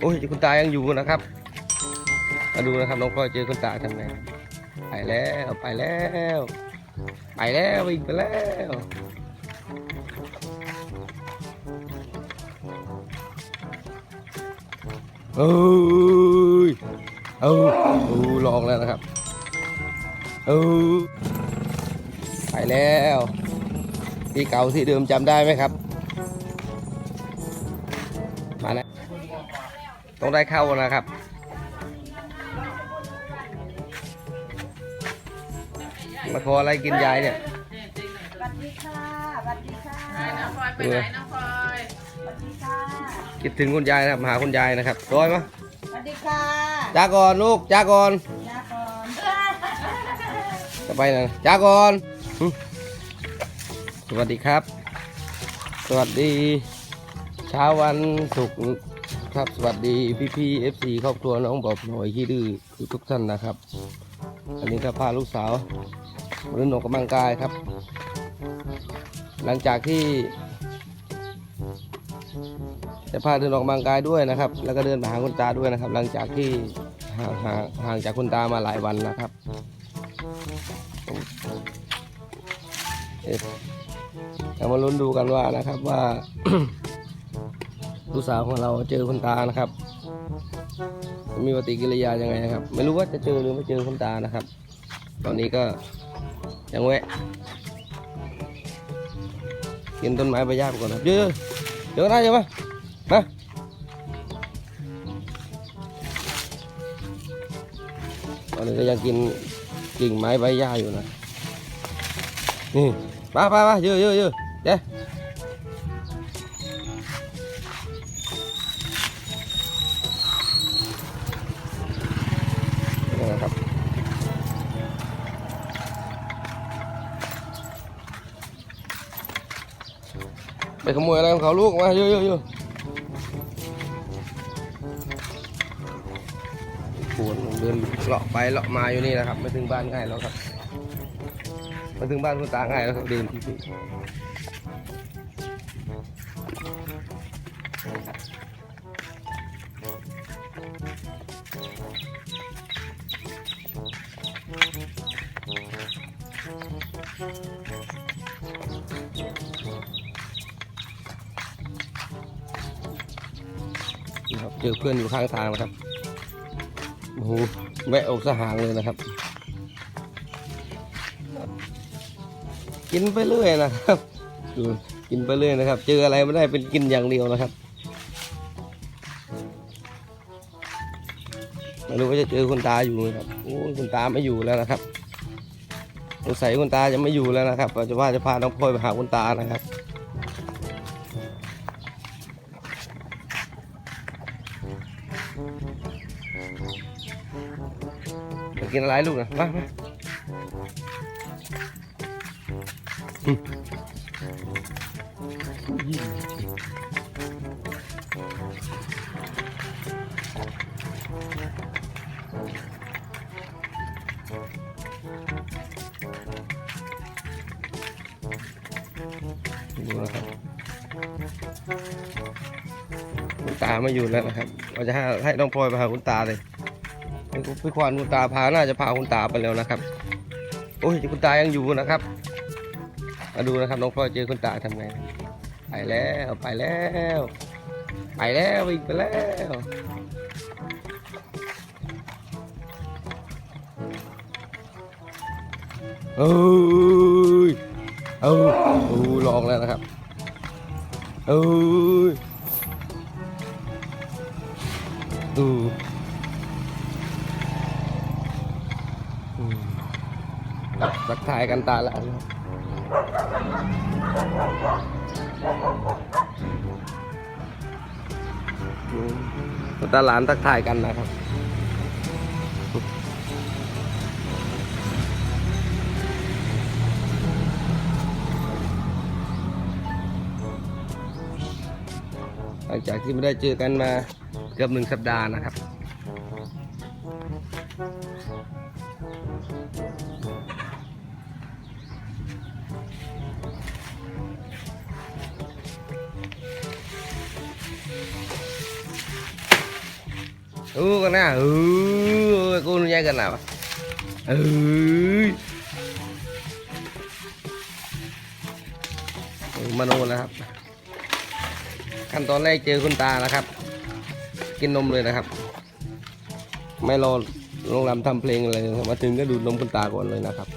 โอ้ยคุณตายังอยู่นะครับ มาดูนะครับน้องพลอยเจอคุณตาทำไงไปแล้วไปแล้ว ไปแล้ววิ่งไปแล้วเอ้ยเอ้าโอ้ลองแล้วนะครับเอ้ไปแล้วที่เก่าที่เดิมจำได้ไหมครับ ต้องได้เข้านะครับ มาขออะไรกินยายเนี่ยสวัสดีค่ะสวัสดีค่ะน้องพลอยไปไหนน้องพลอยสวัสดีค่ะคิดถึงคุณยายนะครับมาหาคุณยายนะครับร้อยมั้ยสวัสดีค่ะจ้าก่อนลูกจ้าก่อนลาก่อนจะไปไหนจ้าก่อนหึสวัสดีครับ สวัสดีเช้าวันศุกร์ ครับ สวัสดีพี่พี่เอฟซีครอบครัวน้องบอบหน่อยที่ดื้อทุกท่านนะครับ อันนี้ก็พาลูกสาวมาเล่นออกกำลังกายครับ หลังจากที่ จะพาเดินออกกำลังกายด้วยนะครับ แล้วก็เดินไปหาคุณตาด้วยนะครับ หลังจากที่ห่างห่างห่างจากคุณตามาหลายวันนะครับเอ๊ะมาลุ้นดูกันว่านะครับว่า ลูกสาวของเราเจอคุณตานะครับ มีปฏิกิริยายังไงนะครับ ไม่รู้ว่าจะเจอหรือไม่เจอคุณตานะครับ ตอนนี้ก็ยังแวะกินต้นไม้ใบหญ้าไปก่อนครับเยอะๆเดี๋ยวได้ใช่ไหมมาตอนนี้ก็ยังกินกิ่งไม้ใบหญ้าอยู่นะนี่ไปไปไปเยอะเยอะเยอะเด้ ไปขโมยอะไรของเขาลูกมาเยอะเยอะเยอะปวดเดินเลาะไปเลาะมาอยู่นี่นะครับ ไม่ถึงบ้านง่ายแล้วครับมาถึงบ้านคุณตาง่ายแล้วครับเดินที่นี่ครั จอเพื่อนอยู่ข้างทางนะครับโอ้โหแวะออกสหางเลยนะครับ กินไปเรื่อยนะครับดูกินไปเรื่อยนะครับ เจออะไรไม่ได้เป็นกินอย่างเดียวนะครับไม่รู้ว่าจะเจอคุณตาอยู่ไหมครับโอ้คุณตาไม่อยู่แล้วนะครับสงสัยคุณตาจะไม่อยู่แล้วนะครับเราจะว่าจะพาน้องพลอยไปหาคุณตานะครับ กินอะไรลูกนะมามาอืมดูนะครับคุณตาไม่อยู่แล้วนะครับเราจะให้ให้น้องพลอยไปหาคุณตาเลย พี่ควานคุณตาพาน่าจะพาคุณตาไปแล้วนะครับ โอ้ยคุณตายังอยู่นะครับ มาดูนะครับน้องพลอยเจอคุณตาทำไง ไปแล้วไปแล้ว ไปแล้ววิ่งไปแล้วเอ้ยเอ้าโอ้ลองแล้วนะครับเอ้ยดู อืม ทักทายกันตาละตาหลานทักทายกันนะครับหลังจากที่ไม่ได้เจอกันมาเกือบหนึ่งสัปดาห์นะครับ ừ con nè ừ cô nhai gần nào ừ มาโนนะครับ ขั้นตอนแรกเจอคุณตานะครับ กินนมเลยนะครับ ไม่รอลงรำทำเพลงอะไรมาถึงก็ดูดนมคุณตาก่อนเลยนะครับ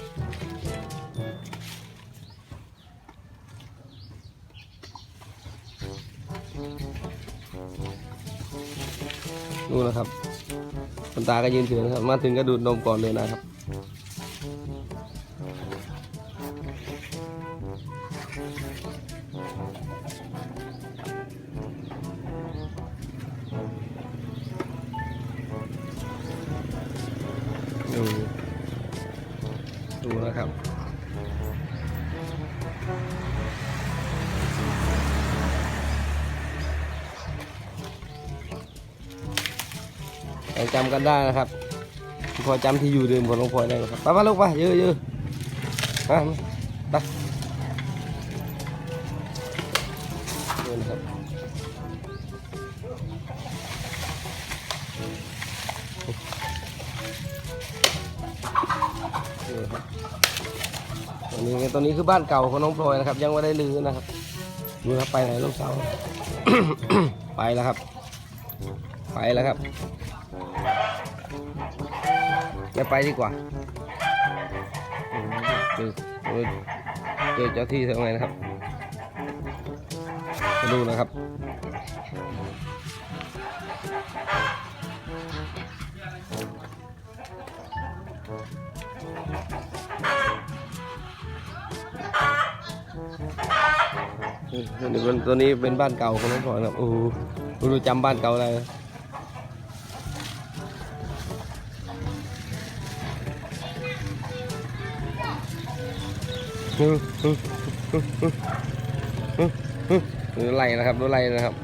ดูนะครับคุณตาก็ยืนถือนะครับ มาถึงก็ดูดนมก่อนเลยนะครับ ดูดูนะครับ ยังจำกันได้นะครับพอจำที่อยู่เดิมของหลวงพ่อได้นะครับไปมาลูกไปเยอะเยอะมาไปเดินครับนี่ครับตัวนี้ตัวนี้คือบ้านเก่าของน้องพลอยนะครับ ยังไม่ได้ลือนะครับดูครับไปไหนลูกสาวไปแล้วครับ ไปแล้วครับ ไม่ไปดีกว่าเจอเจอเจอเจ้าที่ทำไงนะครับมาดูนะครับนี่เป็นตัวนี้เป็นบ้านเก่าของน้องพลอยครับโอ้โหดูจำบ้านเก่าได้ ดูไล่นะครับดูไล่นะครับ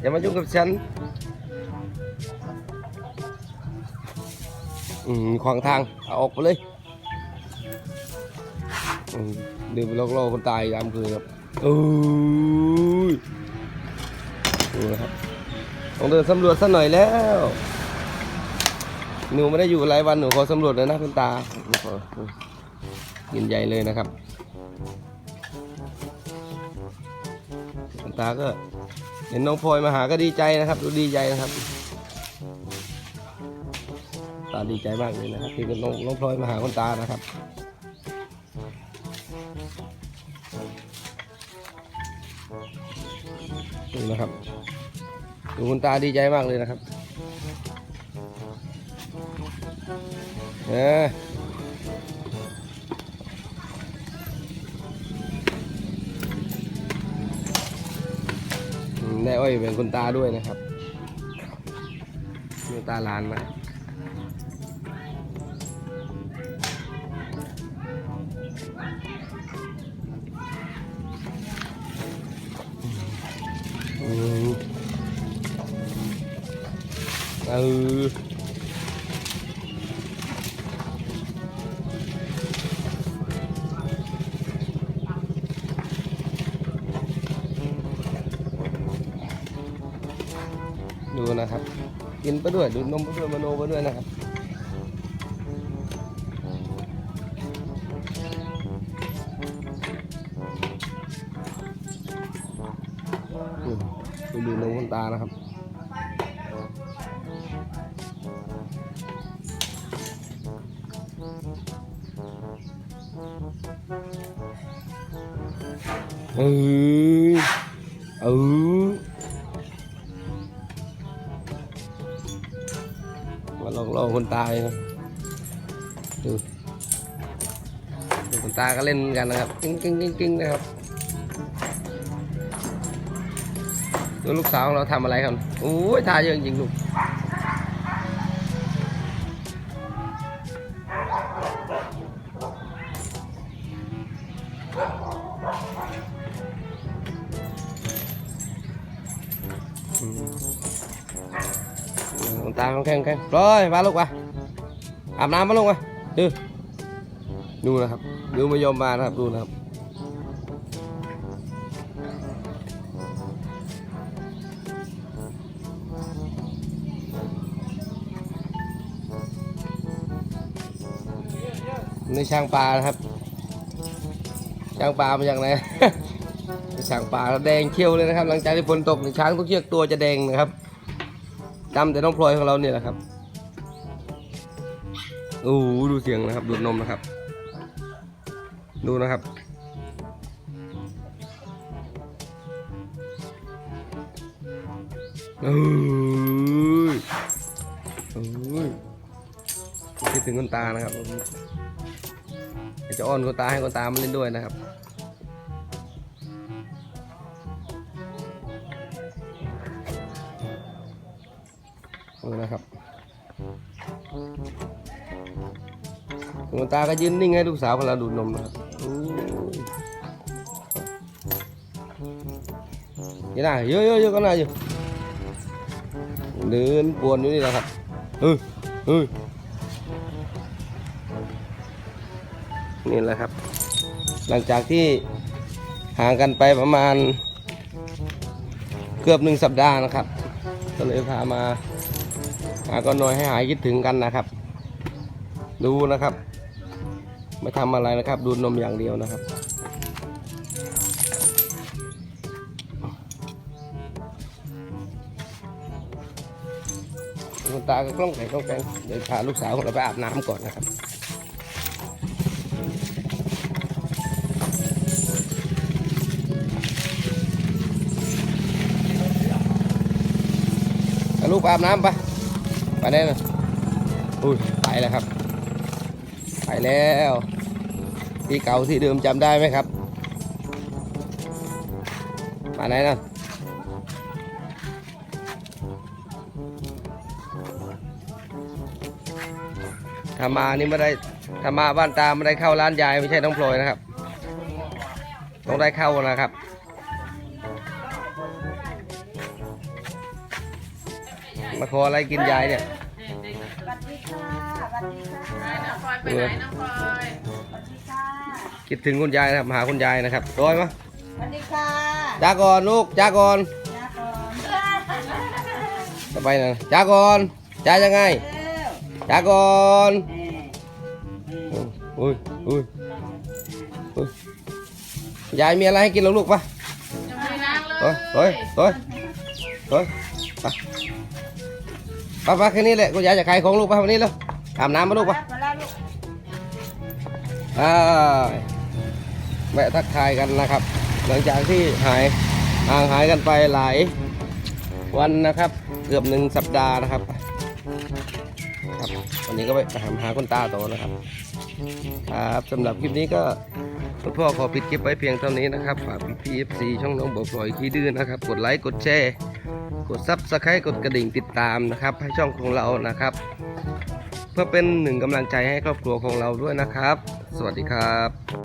อย่ามายุ่งกับฉันอืมขวางทาง เอาออกไปเลยอืมเดินไปลอกคนตายยามคืนครับโอ้ยดูนะครับต้องเดินสำรวจสักหน่อยแล้วหนูไม่ได้อยู่หลายวันหนูขอสำรวจเลยนะคุณตาอกินใหญ่เลยนะครับ คุณตาก็เห็นน้องพลอยมาหาก็ดีใจนะครับ ดูดีใจนะครับ ตาดีใจมากเลยนะครับที่น้องน้องพลอยมาหาคุณตานะครับดูนะครับดูคุณตาดีใจมากเลยนะครับเออ ได้อ้อยเป็นคุณตาด้วยนะครับมีตาหลานมาอืมเออ ไปด้วยดูดนมไปด้วยมโนไปด้วยนะครับอืมดูดูนมคุณตานะครับเออเออ ลองลองคนตายนะดูดูคนตาก็เล่นกันนะครับกิ้งกิ้งกิ้งกิ้งนะครับดูลูกสาวของเราทำอะไรครับโอ้ยทาเยอะจริงๆลูก ตาลงแข้งแข้งร้อยมาลูกมาอาบน้ำมาลูกมาดูดูนะครับ ดูมายอมมานะครับดูนะครับนี่ช่างปลานะครับ ช่างปลามาจางไหช่างปลาแดงเขียวเลยนะครับ หลังจากที่ฝนตกช้างทุกเชือกตัวจะแดงนะครับ จำแต่น้องพลอยของเราเนี่ยแหละครับโอ้ดูเสียงนะครับดูดนมนะครับ ดูนะครับเอ้ยเอ้ยคิดถึงคนตานะครับจะอ้อนคนตาให้คนตามันเล่นด้วยนะครับ ตาก็ยืนนิ่งให้ลูกสาวของเราดูดนมนะครับอู้ยยี่น่าเยอะเยอะเยอะก็น่าอยู่เดินปวนอยู่นี่นะครับเฮ้ยเฮ้ยนี่แหละครับ หลังจากที่ห่างกันไปประมาณ เกือบหนึ่งสัปดาห์นะครับ ก็เลยพามาหาก็น้อยให้หายคิดถึงกันนะครับ ดูนะครับ ไม่ทำอะไรนะครับ ดูนมอย่างเดียวนะครับ คุณตาก็กล้องไก่กล้องแกงเดี๋ยวพาลูกสาวของเราไปอาบน้ำก่อนนะครับลูกไปอาบน้ำไปไปได้เลยอุ้ยไปแล้วครับ ไปแล้ว ที่เก่าที่เดิมจำได้ไหมครับ มาไหนนะถ้ามานี่ไม่ได้ถ้ามาบ้านตาไม่ได้เข้าร้านยายไม่ใช่น้องพลอยนะครับ ต้องได้เข้านะครับมาขออะไรกินยายเนี่ยสวัสดีค่ะสวัสดีค่ะไหนน้องพลอยไปไหนน้องพลอยสวัสดีค่ะ คิดถึงคุณยายนะครับมาหาคุณยายนะครับร้อยมะสวัสดีค่ะจ้าก่อนลูกจ้าก่อนยาก่อนสบายนะจ้าก่อนจ้ายังไงเร็วจ้าก่อนเอ่ออุ้ยอุ้ยอุ้ยยายมีอะไรให้กินหรอลูกปะยังไม่ล้างเลยเฮ้ยเฮ้ยเฮ้ยเฮ้ยไปไปไปแค่นี้แหละคุณยายจะขายของลูกไปวันนี้แล้วอาบน้ำมาลูกปะ มาแล้วลูกอ่า แวะทักทายกันนะครับ หลังจากที่หายห่างหายกันไปหลายวันนะครับ เกือบหนึ่งสัปดาห์นะครับครับวันนี้ก็ไปหาหาคุณตาต่อนะครับ ครับสำหรับคลิปนี้ก็คุณพ่อขอปิดคลิปไว้เพียงเท่านี้นะครับฝากพี่พีเอฟซีช่องน้องบอกปล่อยขี้ดื้อนะครับ กดไลค์กดแชร์กดซับสไครต์กดกระดิ่งติดตามนะครับ ให้ช่องของเรานะครับ เพื่อเป็นหนึ่งกำลังใจให้ครอบครัวของเราด้วยนะครับ สวัสดีครับ